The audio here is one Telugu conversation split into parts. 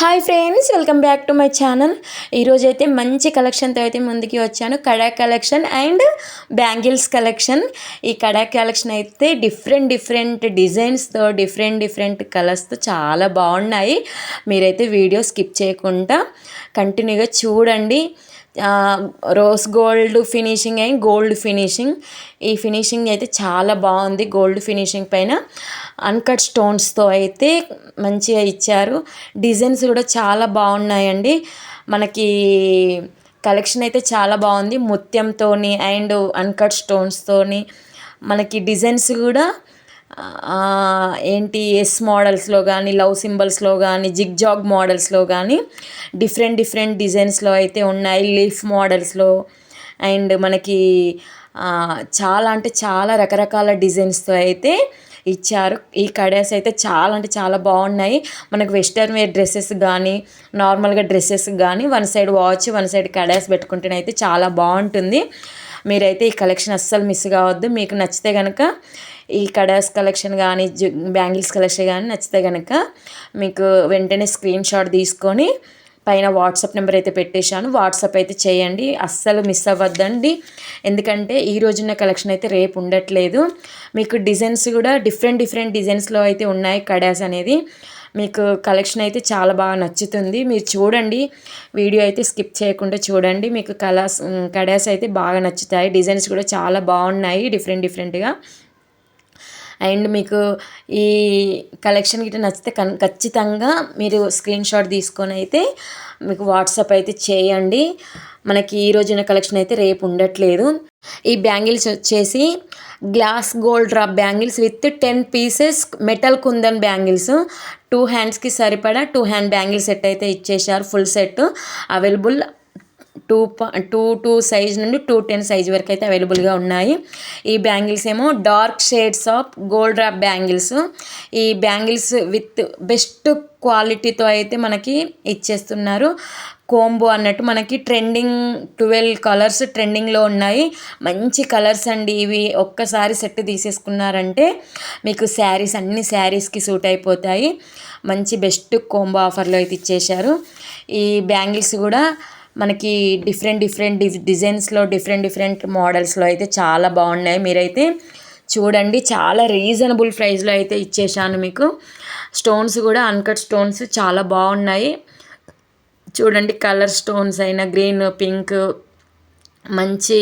Hi friends welcome back to my channel ఈరోజు అయితే మంచి కలెక్షన్తో అయితే ముందుకి వచ్చాను. కడా కలెక్షన్ అండ్ బ్యాంగిల్స్ కలెక్షన్ ఈ కడా కలెక్షన్ అయితే డిఫరెంట్ డిఫరెంట్ డిజైన్స్తో డిఫరెంట్ డిఫరెంట్ కలర్స్తో చాలా బాగున్నాయి. మీరైతే వీడియో స్కిప్ చేయకుండా కంటిన్యూగా చూడండి. Rose gold finishing and gold finishing. ఈ ఫినిషింగ్ అయితే చాలా బాగుంది గోల్డ్ ఫినిషింగ్ పైన. అన్కట్ స్టోన్స్తో అయితే మంచిగా ఇచ్చారు. డిజైన్స్ కూడా చాలా బాగున్నాయండి. మనకి కలెక్షన్ అయితే చాలా బాగుంది ముత్యంతో అండ్ అన్కట్ స్టోన్స్తోని. మనకి డిజైన్స్ కూడా ఏంటి ఎస్ మోడల్స్లో కానీ లవ్ సింబల్స్లో కానీ జిగ్ జాగ్ మోడల్స్లో కానీ డిఫరెంట్ డిఫరెంట్ డిజైన్స్లో అయితే ఉన్నాయి. లీఫ్ మోడల్స్లో అండ్ మనకి చాలా అంటే చాలా రకరకాల డిజైన్స్తో అయితే ఇచ్చారు. ఈ కడాస్ అయితే చాలా అంటే చాలా బాగున్నాయి. మనకు వెస్టర్న్ వేర్ డ్రెస్సెస్ కానీ నార్మల్గా డ్రెస్సెస్ కానీ one side watch one side kadas పెట్టుకుంటేనైతే చాలా బాగుంటుంది. మీరైతే ఈ కలెక్షన్ అస్సలు మిస్ కావద్దు. మీకు నచ్చితే కనుక ఈ కడాస్ కలెక్షన్ కానీ బ్యాంగిల్స్ కలెక్షన్ కానీ నచ్చితే కనుక మీకు వెంటనే స్క్రీన్ షాట్ తీసుకొని పైన వాట్సాప్ నెంబర్ అయితే పెట్టేశాను. వాట్సాప్ అయితే చేయండి. అస్సలు మిస్ అవ్వద్దండి. ఎందుకంటే ఈ రోజున్న కలెక్షన్ అయితే రేపు ఉండట్లేదు. మీకు డిజైన్స్ కూడా డిఫరెంట్ డిఫరెంట్ డిజైన్స్లో అయితే ఉన్నాయి కడాస్ అనేది. మీకు కలెక్షన్ అయితే చాలా బాగా నచ్చుతుంది. మీరు చూడండి. వీడియో అయితే స్కిప్ చేయకుండా చూడండి. మీకు కలర్స్ కడాస్ అయితే బాగా నచ్చుతాయి. డిజైన్స్ కూడా చాలా బాగున్నాయి. డిఫరెంట్ డిఫరెంట్గా. అండ్ మీకు ఈ కలెక్షన్ గిట్ట నచ్చితే కన్ ఖచ్చితంగా మీరు స్క్రీన్ షాట్ తీసుకొని అయితే మీకు వాట్సాప్ అయితే చేయండి. మనకి ఈ రోజున కలెక్షన్ అయితే రేపు ఉండట్లేదు. ఈ బ్యాంగిల్స్ వచ్చేసి glass gold drop bangles with ten pieces metal kundan bangles. Two హ్యాండ్స్కి సరిపడా టూ హ్యాండ్ బ్యాంగిల్ సెట్ అయితే ఇచ్చేశారు. Full set available. Two two two size నుండి టూ టెన్ సైజ్ వరకు అయితే అవైలబుల్గా ఉన్నాయి. ఈ బ్యాంగిల్స్ ఏమో dark shades of gold wrap bangles. ఈ బ్యాంగిల్స్ విత్ బెస్ట్ క్వాలిటీతో అయితే మనకి ఇచ్చేస్తున్నారు. కోంబో అన్నట్టు మనకి ట్రెండింగ్ ట్వెల్వ్ కలర్స్ ట్రెండింగ్లో ఉన్నాయి. మంచి కలర్స్ అండి ఇవి. ఒక్కసారి సెట్ తీసేసుకున్నారంటే మీకు శారీస్ అన్ని శారీస్కి సూట్ అయిపోతాయి. మంచి బెస్ట్ కోంబో ఆఫర్లో అయితే ఇచ్చేశారు. ఈ బ్యాంగిల్స్ కూడా మనకి డిఫరెంట్ డిఫరెంట్ డిజైన్స్లో డిఫరెంట్ డిఫరెంట్ మోడల్స్లో అయితే చాలా బాగున్నాయి. మీరైతే చూడండి చాలా రీజనబుల్ ప్రైస్లో అయితే ఇచ్చేసాను మీకు. స్టోన్స్ కూడా అన్కట్ స్టోన్స్ చాలా బాగున్నాయి. చూడండి కలర్ స్టోన్స్ అయినా గ్రీన్ పింక్ మంచి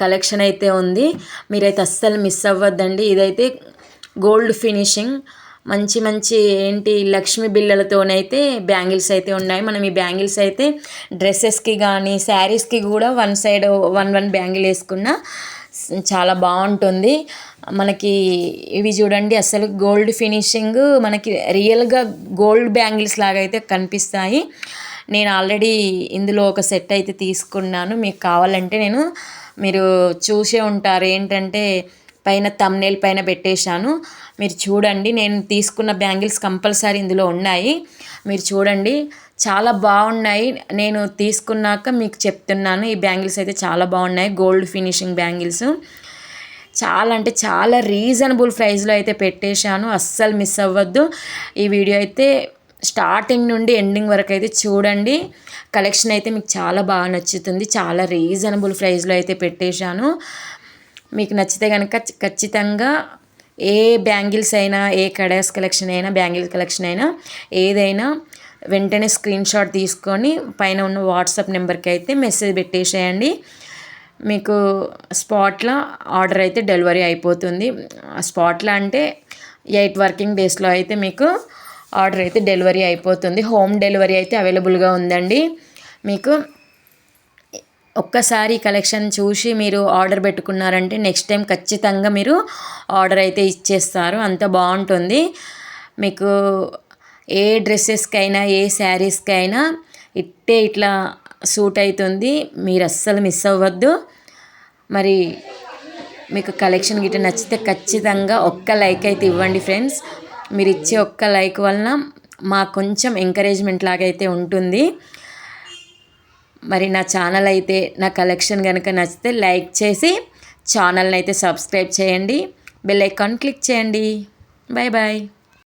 కలెక్షన్ అయితే ఉంది. మీరైతే అస్సలు మిస్ అవ్వద్దండి. ఇదైతే గోల్డ్ ఫినిషింగ్. మంచి మంచి ఏంటి లక్ష్మి బిళ్ళలతోనైతే బ్యాంగిల్స్ అయితే ఉన్నాయి. మనం ఈ బ్యాంగిల్స్ అయితే డ్రెస్సెస్కి కానీ శారీస్కి కూడా one side one one bangle వేసుకున్న చాలా బాగుంటుంది. మనకి ఇవి చూడండి అసలు గోల్డ్ ఫినిషింగ్ మనకి రియల్గా గోల్డ్ బ్యాంగిల్స్ లాగా అయితే కనిపిస్తాయి. నేను ఆల్రెడీ ఇందులో ఒక సెట్ అయితే తీసుకున్నాను. మీకు కావాలంటే నేను మీరు చూసే ఉంటారు. ఏంటంటే పైన తమ్నేల్ పైన పెట్టేశాను. మీరు చూడండి నేను తీసుకున్న బ్యాంగిల్స్ కంపల్సరీ ఇందులో ఉన్నాయి. మీరు చూడండి చాలా బాగున్నాయి. నేను తీసుకున్నాక మీకు చెప్తున్నాను ఈ బ్యాంగిల్స్ అయితే చాలా బాగున్నాయి. Gold finishing bangles. చాలా అంటే చాలా రీజనబుల్ ప్రైస్లో అయితే పెట్టేశాను. అస్సలు మిస్ అవ్వద్దు. ఈ వీడియో అయితే స్టార్టింగ్ నుండి ఎండింగ్ వరకు అయితే చూడండి. కలెక్షన్ అయితే మీకు చాలా బాగా నచ్చుతుంది. చాలా రీజనబుల్ ప్రైస్లో అయితే పెట్టేశాను. మీకు నచ్చితే కనుక ఖచ్చితంగా ఏ బ్యాంగిల్స్ అయినా ఏ కడాస్ కలెక్షన్ అయినా బ్యాంగిల్ కలెక్షన్ అయినా ఏదైనా వెంటనే స్క్రీన్ షాట్ తీసుకొని పైన ఉన్న వాట్సాప్ నెంబర్కి అయితే మెసేజ్ పెట్టేసేయండి. మీకు స్పాట్లో ఆర్డర్ అయితే డెలివరీ అయిపోతుంది. స్పాట్లో అంటే ఎయిట్ వర్కింగ్ డేస్లో అయితే మీకు ఆర్డర్ అయితే డెలివరీ అయిపోతుంది. హోమ్ డెలివరీ అయితే అవైలబుల్గా ఉందండి. మీకు ఒక్కసారి కలెక్షన్ చూసి మీరు ఆర్డర్ పెట్టుకున్నారంటే నెక్స్ట్ టైం ఖచ్చితంగా మీరు ఆర్డర్ అయితే ఇచ్చేస్తారు. అంత బాగుంటుంది. మీకు ఏ డ్రెస్సెస్కైనా ఏ శారీస్కైనా ఇట్టే ఇట్లా సూట్ అవుతుంది మీరు అస్సలు మిస్ అవ్వద్దు. మరి మీకు కలెక్షన్ గిట్ట నచ్చితే ఖచ్చితంగా ఒక్క లైక్ అయితే ఇవ్వండి ఫ్రెండ్స్. మీరు ఇచ్చే ఒక్క లైక్ వలన మాకు కొంచెం ఎంకరేజ్మెంట్ లాగా అయితే ఉంటుంది. మరి నా ఛానల్ అయితే నా కలెక్షన్ కనుక నచ్చితే లైక్ చేసి ఛానల్ని అయితే సబ్స్క్రైబ్ చేయండి. బెల్ ఐకాన్ క్లిక్ చేయండి. Bye bye